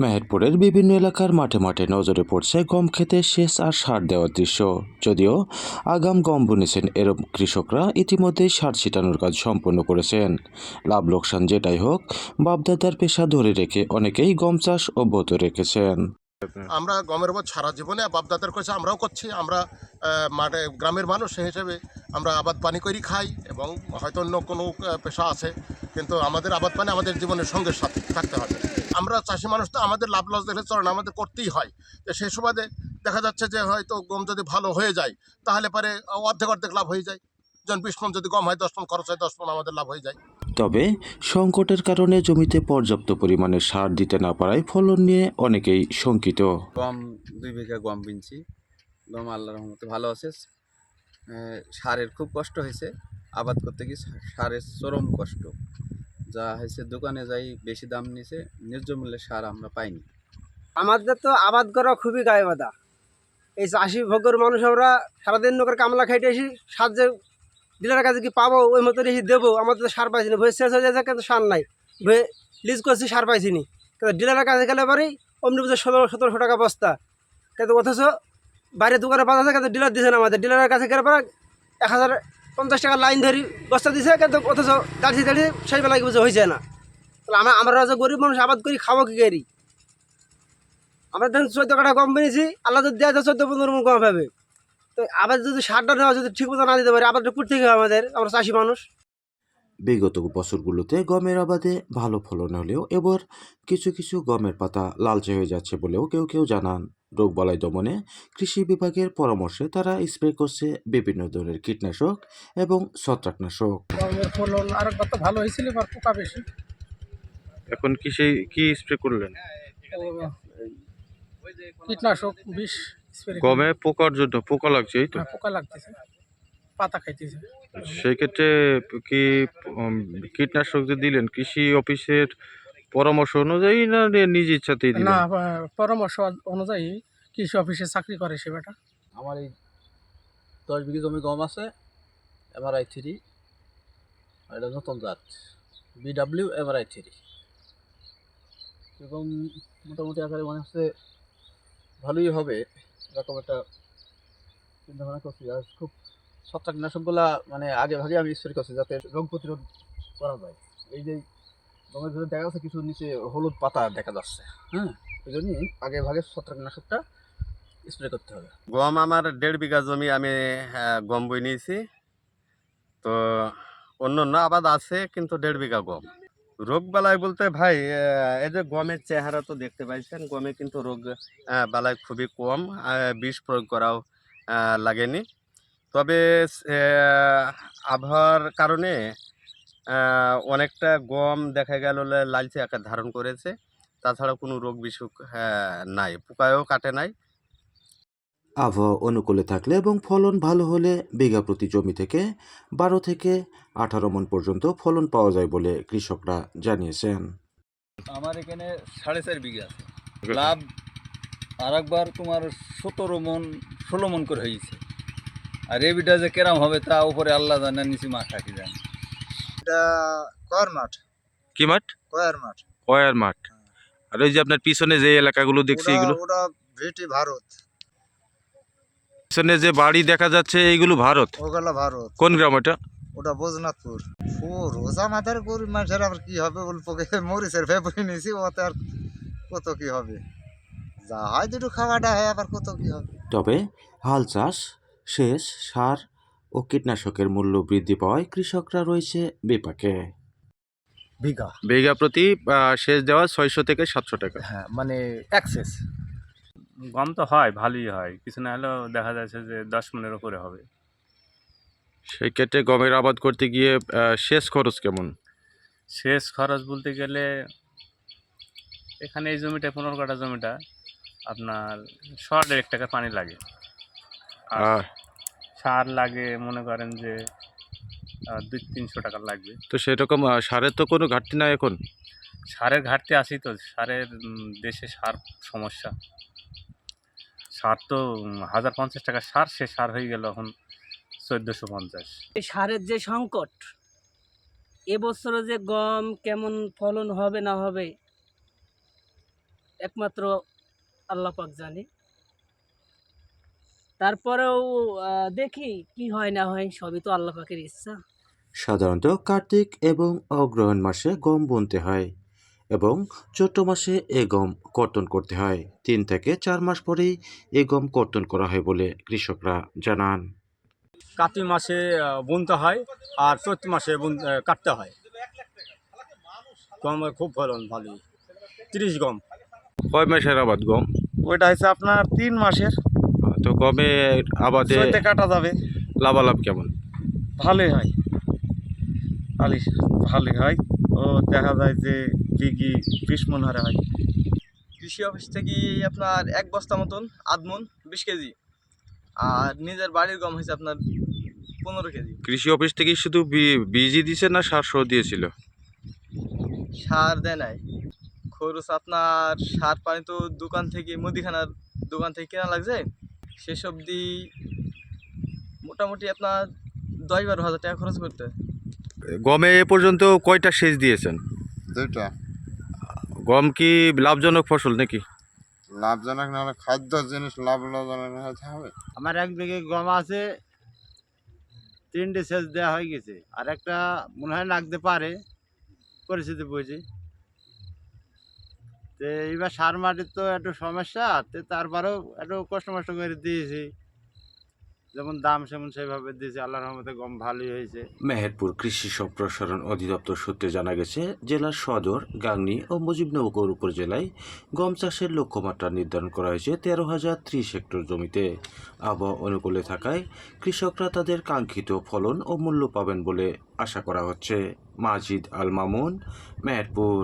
মেহেরপুরের বিভিন্ন এলাকার মাঠে মাঠে নজরে পড়ছে গম খেতে সেচ আর সার দেওয়ার দৃশ্য। যদিও আগাম গম বুনেছেন এরম কৃষকরা, ইতিমধ্যেই সার ছিটানোর কাজ সম্পন্ন করেছেন। লাভ লোকসান যেটাই হোক, বাপদাদার পেশা ধরে রেখে অনেকেই গম চাষ অব্যাহত রেখেছেন। আমরা গমের উপর সারা জীবনে বাপদাদার করেছে আমরাও করছি। আমরা মাঠে গ্রামের মানুষ হিসেবে আমরা আবাদ পানি করি খাই এবং হয়তো অন্য কোনো পেশা আছে। কিন্তু আমাদের আবাদ পানি আমাদের জীবনের সঙ্গে সাথে থাকতে হবে। আমরা চাষি মানুষ তো আমাদের লাভ লস দেখলে চলে না আমাদের করতেই হয়। তো সেই সুবাদে দেখা যাচ্ছে যে হয়তো গম যদি ভালো হয়ে যায় তাহলে পরে অর্ধেক অর্ধেক লাভ হয়ে যায়। যেমন বিশ মন যদি গম হয় দশ মন খরচ হয় দশ মন আমাদের লাভ হয়ে যায়। তবে সংকটের কারণে জমিতে পর্যাপ্ত পরিমাণে সার দিতে না পারায় ফলন নিয়ে অনেকেই শঙ্কিত। গম দুই বিঘা গম বিনছি। গম আল্লাহর রহমতে ভালো আছে। সারের খুব কষ্ট হয়েছে। আবাদ করতে গিয়ে সারের চরম কষ্ট। যা হয়েছে, দোকানে যাই, বেশি দাম নিছে, ন্যায্য মূল্যে সার আমরা পাইনি। আমাদের তো আবাদ করা খুবই গায়ে বাধা। এই চাষি ভোগ্যর মানুষ আমরা সারাদিন নৌকার কামলা খাইতে এসি যে ডিলারের কাছে কি পাবো, ওই মতো এসে দেবো, আমাদের তো সার পাইছি ভয়ে শেষ হয়ে যাচ্ছে, কিন্তু সার নাই। ভয়ে লিজ করছি, সার পাইছি নি। কিন্তু ডিলারের কাছে গেলে পরেই অমনি বুঝে ষোলো, সতেরোশো টাকা বস্তা। কিন্তু অথচ বাইরে দোকানে পাওয়া যাচ্ছে, কিন্তু ডিলার দিছে না আমাদের। ডিলারের কাছে গেলে পরে এক হাজার পঞ্চাশ টাকা লাইন ধরি, বস্তা দিছে, কিন্তু অথচ দাঁড়িয়ে দাঁড়িয়ে সেই বেলায় বুঝে হয়েছে না। তাহলে আমরা আমরা যে গরিব মানুষ, আবাদ করি, খাব কি করি? আমরা ধরুন চোদ্দ কাটা গম পেয়েছি আল্লাহ যদি দেয় চোদ্দ পনেরো মন গম পাবে তো আবার যদি সারটা নেওয়া যদি ঠিক মতো না দিতে পারে আবার করতে হবে আমাদের, আমরা চাষি মানুষ? বিগত বছরগুলোতে গমের আবাদে ভালো ফলন হলেও এবার কিছু কিছু গমের পাতা লালচে হয়ে যাচ্ছে বলেও কেউ কেউ জানান। রোগবালাই দমনে কৃষি বিভাগের পরামর্শে তারা স্প্রে করছে বিভিন্ন ধরনের কীটনাশক এবং ছত্রাকনাশক। গমের ফলন আর কত ভালো হয়েছিল এবার পোকা বেশি। এখন কি সেই কি স্প্রে করলেন? কীটনাশক বিষ স্প্রে গমে পোকার জন্য পোকা লাগছে এই তো? পোকা লাগতেছে। পাতা খাইতেছে। সেই ক্ষেত্রে কি উম, কীটনাশক যে দিলেন কৃষি অফিসের পরামর্শ অনুযায়ী না নিজ ইচ্ছাতেই না পরামর্শ অনুযায়ী কৃষি অফিসে চাকরি করে সে বেটা। আমার এই দশ বিঘি জমি গম আছে এমআরআই থ্রি এটা নতুন জাত বিডাব্লিউ এমআরআই থ্রি এবং মোটামুটি আকারে মনে হচ্ছে ভালোই হবে এরকম একটা চিন্তা ভাবনা করছি। আর খুব ছত্রাকনাশকগুলা মানে আগে ভাগে আমি স্প্রে করছি যাতে রোগ প্রতিরোধ করা যায়। এই যে গমের ভিতরে দেখা যাচ্ছে কিছু নিচে হলুদ পাতা দেখা যাচ্ছে হ্যাঁ? এই জন্যই আগে ভাগে ছত্রাকনাশকটা স্প্রে করতে হবে। গম আমার দেড় বিঘা জমি আমি গম বই নিয়েছি। তো অন্য অন্য আবাদ আছে, কিন্তু দেড় বিঘা গম। রোগ বালাই বলতে ভাই এই যে গমের চেহারা তো দেখতে পাইছেন, গমে কিন্তু রোগ বালাই খুবই কম বিষ প্রয়োগ করাও লাগেনি। তবে আবহাওয়ার কারণে অনেকটা গম দেখা গেল লালচে আকার ধারণ করেছে। তাছাড়া কোনো রোগ বিসুখ আহ, নাই পোকায়ও কাটে নাই। আবহাওয়া অনুকূলে থাকলে এবং ফলন ভালো হলে বিঘা প্রতি জমি থেকে বারো থেকে আঠারো মন পর্যন্ত ফলন পাওয়া যায় বলে কৃষকরা জানিয়েছেন। আমার এখানে সাড়ে চার বিঘা আছে। লাভ আর একবার তোমার সতেরো মন ষোলো মন করে হয়েছে। আর এবিটা যে কেরাম হবে তা উপরে আল্লাহ জানে নিচে মা থাকি জানে। এটা কয়ার মাঠ। কি মাঠ? কয়ার মাঠ। কয়ার মাঠ। আর ওই যে আপনার পিছনে যে এলাকাগুলো দেখছি এগুলো? ওটা ভিটি ভারত। পিছনে যে বাড়ি দেখা যাচ্ছে এইগুলো ভারত? ওগুলো ভারত। কোন গ্রাম ওটা? ওটা বোজনাথপুর ও রোজা মাথার গরিব মানুষের আবার কি হবে মরিচের ভেবে নিয়েছি ওতে আর কত কি হবে? যা হয় দুটো খাওয়াটা হয় আবার কত কি হবে? তবে হাল চাষ শেষ সার ও কীটনাশকের মূল্য বৃদ্ধি পাওয়ায় কৃষকরা রয়েছে বিপাকে। বিঘা। বিঘা প্রতি সেচ দেওয়া ছয়শো থেকে সাতশো টাকা। হ্যাঁ মানে অ্যাক্সেস গম তো হয় ভালোই হয়। কিছু না হলেও দেখা যাচ্ছে যে দশ মনের উপরে হবে। সেই ক্ষেত্রে গমের আবাদ করতে গিয়ে সেচ খরচ কেমন? শেষ খরচ বলতে গেলে এখানে এই জমিটা পনেরো কাটা জমিটা আপনার শ দেড়েক টাকা পানি লাগে। আর সার লাগে মনে করেন যে দুই তিনশো টাকা লাগবে। তো সেরকম সারের তো কোনো ঘাটতি নাই এখন? সারের ঘাটতি আসি তো। সারের দেশে সার সমস্যা। সার তো হাজার পঞ্চাশ টাকা সার সে সার হয়ে গেল এখন চোদ্দোশো পঞ্চাশ। এই সারের যে সংকট এবছরে যে গম কেমন ফলন হবে না হবে একমাত্র আল্লাহ পাক জানে। তারপরেও দেখি কি হয় না হয় সবই তো আল্লাহ পাকের ইচ্ছা। সাধারণত কার্তিক এবং অগ্রহায়ণ মাসে গম বুনতে হয় এবং চৈত্র মাসে এ গম কর্তন করতে হয়। তিন থেকে চার মাস পরেই এ গম কর্তন করা হয় বলে কৃষকরা জানান। কার্তিক মাসে বুনতে হয় আর চৈত্র মাসে কাটতে হয়। গমের খুব ফলন ভালোই। তিরিশ গম। কয় মাসের আবাদ গম? ওইটা হচ্ছে আপনার তিন মাসের। তো গমে আবাদে চৈতে কাটা যাবে? লাভালাভ কেমন? ভালোই হয়। ভালোই ভালোই হয়। ও দেখা যায় যে বিঘি বিশ মন হারে হয়। কৃষি অফিস থেকে আপনার এক বস্তা মতন আধমন বিশ কেজি আর নিজের বাড়ির গম হয়েছে আপনার পনেরো কেজি। কৃষি অফিস থেকে শুধু বীজই দিছে না সার সহ দিয়েছিল? সার দেয় নাই। খরচ আপনার সার পানি তো দোকান থেকে মুদিখানার দোকান থেকে কেনা লাগছে? সেসব দি মোটামুটি আপনার দশ বারো হাজার টাকা খরচ করতে। গমে এ পর্যন্ত কয়টা সেচ দিয়েছেন? দুইটা। গম কি লাভজনক ফসল নাকি? লাভজনক না হলে খাদ্য জিনিস লাভ লাভজনক হতে হবে। আমার এক বিঘে গম আছে তিনটে সেচ দেওয়া হয়ে গেছে। আর একটা মনে হয় লাগতে পারে পরিস্থিতি বুঝি। তো এইবার সার মাটির তো একটু সমস্যা, তো তারপরেও একটু কষ্ট মষ্ট করে দিয়েছি। যেমন দাম সেমন সেভাবে দিয়েছি আল্লাহর রহমতে গম ভালোই হয়েছে। মেহেরপুর কৃষি সম্প্রসারণ অধিদপ্তর সূত্রে জানা গেছে, জেলার সদর, গাংনী ও মুজিবনগর উপজেলায় গম চাষের লক্ষ্যমাত্রা নির্ধারণ করা হয়েছে তেরো হাজার ত্রিশ হেক্টর জমিতে। আবহাওয়া অনুকূলে থাকায় কৃষকরা তাদের কাঙ্ক্ষিত ফলন ও মূল্য পাবেন বলে আশা করা হচ্ছে। মাজিদ আল মামুন, মেহেরপুর।